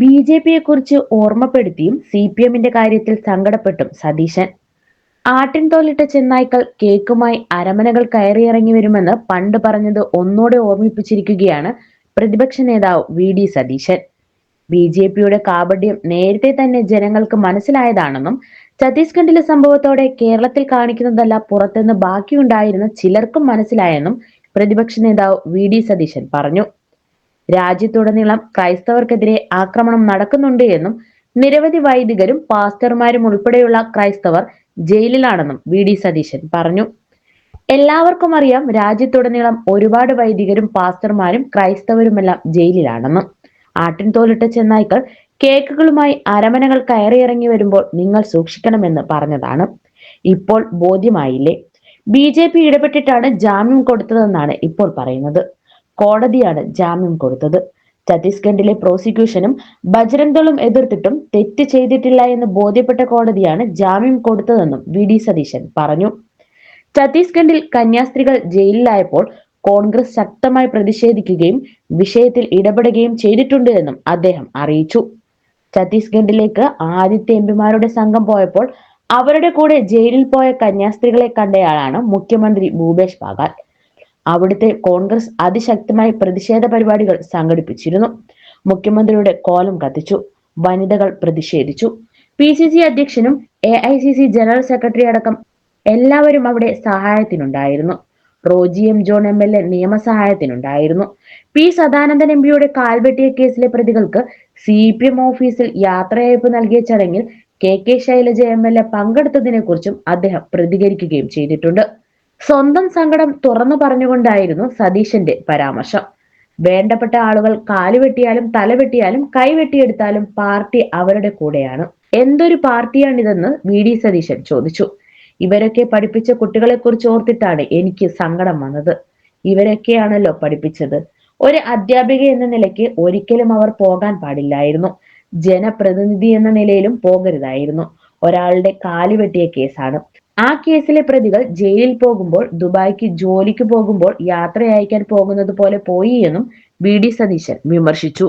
B J പിയെ കുറിച്ച് ഓർമ്മപ്പെടുത്തിയും C P എമ്മിന്റെ കാര്യത്തിൽ സങ്കടപ്പെട്ടും സതീശൻ. ആട്ടിൻ തോലിട്ട ചെന്നായ്ക്കൾ കേക്കുമായി അരമനകൾ കയറിയിറങ്ങി വരുമെന്ന് പണ്ട് പറഞ്ഞത് ഒന്നോടെ ഓർമ്മിപ്പിച്ചിരിക്കുകയാണ് പ്രതിപക്ഷ നേതാവ് V D Satheesan. B J പിയുടെ കാപട്യം നേരത്തെ തന്നെ ജനങ്ങൾക്ക് മനസ്സിലായതാണെന്നും ഛത്തീസ്ഗഡിലെ സംഭവത്തോടെ കേരളത്തിൽ കാണിക്കുന്നതല്ല പുറത്തുനിന്ന് ബാക്കിയുണ്ടായിരുന്ന ചിലർക്കും മനസ്സിലായെന്നും പ്രതിപക്ഷ നേതാവ് വി ഡി സതീശൻ പറഞ്ഞു. രാജ്യത്തുടനീളം ക്രൈസ്തവർക്കെതിരെ ആക്രമണം നടക്കുന്നുണ്ട് എന്നും നിരവധി വൈദികരും പാസ്റ്റർമാരും ഉൾപ്പെടെയുള്ള ക്രൈസ്തവർ ജയിലിലാണെന്നും വി ഡി സതീശൻ പറഞ്ഞു. എല്ലാവർക്കും അറിയാം രാജ്യത്തുടനീളം ഒരുപാട് വൈദികരും പാസ്റ്റർമാരും ക്രൈസ്തവരുമെല്ലാം ജയിലിലാണെന്നും. ആട്ടിൻ തോലിട്ട ചെന്നായ്ക്കൾ കേക്കുകളുമായി അരമനകൾ കയറിയിറങ്ങി വരുമ്പോൾ നിങ്ങൾ സൂക്ഷിക്കണമെന്ന് പറഞ്ഞതാണ്. ഇപ്പോൾ ബോധ്യമായില്ലേ? ബി ജെ പി ഇടപെട്ടിട്ടാണ് ജാമ്യം കൊടുത്തതെന്നാണ് ഇപ്പോൾ പറയുന്നത്. കോടതിയാണ് ജാമ്യം കൊടുത്തത്. ഛത്തീസ്ഗഡിലെ പ്രോസിക്യൂഷനും ബജരംഗ് എതിർത്തിട്ടും തെറ്റ് ചെയ്തിട്ടില്ല എന്ന് ബോധ്യപ്പെട്ട കോടതിയാണ് ജാമ്യം കൊടുത്തതെന്നും വി ഡി സതീശൻ പറഞ്ഞു. ഛത്തീസ്ഗഡിൽ കന്യാസ്ത്രീകൾ ജയിലിലായപ്പോൾ കോൺഗ്രസ് ശക്തമായി പ്രതിഷേധിക്കുകയും വിഷയത്തിൽ ഇടപെടുകയും ചെയ്തിട്ടുണ്ട് എന്നും അദ്ദേഹം അറിയിച്ചു. ഛത്തീസ്ഗഡിലേക്ക് ആദ്യത്തെ എംപിമാരുടെ സംഘം പോയപ്പോൾ അവരുടെ കൂടെ ജയിലിൽ പോയ കന്യാസ്ത്രീകളെ കണ്ടയാളാണ് മുഖ്യമന്ത്രി ഭൂപേഷ് ബാഗാൽ. അവിടുത്തെ കോൺഗ്രസ് അതിശക്തമായി പ്രതിഷേധ പരിപാടികൾ സംഘടിപ്പിച്ചിരുന്നു. മുഖ്യമന്ത്രിയുടെ കോലം കത്തിച്ചു. വനിതകൾ പ്രതിഷേധിച്ചു. പി സി സി അധ്യക്ഷനും A I C C general secretary അടക്കം എല്ലാവരും അവിടെ സഹായത്തിനുണ്ടായിരുന്നു. Roji M John M L A നിയമസഹായത്തിനുണ്ടായിരുന്നു. P Sadanandan M പിയുടെ കാൽവെട്ടിയ കേസിലെ പ്രതികൾക്ക് സി പി എം ഓഫീസിൽ യാത്രയയപ്പ് നൽകിയ ചടങ്ങിൽ K K Shailaja M L A പങ്കെടുത്തതിനെ കുറിച്ചും അദ്ദേഹം പ്രതികരിക്കുകയും ചെയ്തിട്ടുണ്ട്. സ്വന്തം സങ്കടം തുറന്നു പറഞ്ഞുകൊണ്ടായിരുന്നു സതീശന്റെ പരാമർശം. വേണ്ടപ്പെട്ട ആളുകൾ കാലുവെട്ടിയാലും തലവെട്ടിയാലും കൈവെട്ടിയെടുത്താലും പാർട്ടി അവരുടെ കൂടെയാണ്. എന്തൊരു പാർട്ടിയാണിതെന്ന് വി ഡി സതീശൻ ചോദിച്ചു. ഇവരൊക്കെ പഠിപ്പിച്ച കുട്ടികളെ കുറിച്ച് ഓർത്തിട്ടാണ് എനിക്ക് സങ്കടം വന്നത്. ഇവരൊക്കെയാണല്ലോ പഠിപ്പിച്ചത്. ഒരു അധ്യാപിക എന്ന നിലയ്ക്ക് ഒരിക്കലും അവർ പോകാൻ പാടില്ലായിരുന്നു. ജനപ്രതിനിധി എന്ന നിലയിലും പോകരുതായിരുന്നു. ഒരാളുടെ കാലുവെട്ടിയ കേസാണ്. ആ കേസിലെ പ്രതികൾ ജയിലിൽ പോകുമ്പോൾ ദുബായ്ക്ക് ജോലിക്ക് പോകുമ്പോൾ യാത്ര അയക്കാൻ പോകുന്നത് പോലെ പോയി എന്നും വി ഡി സതീശൻ വിമർശിച്ചു.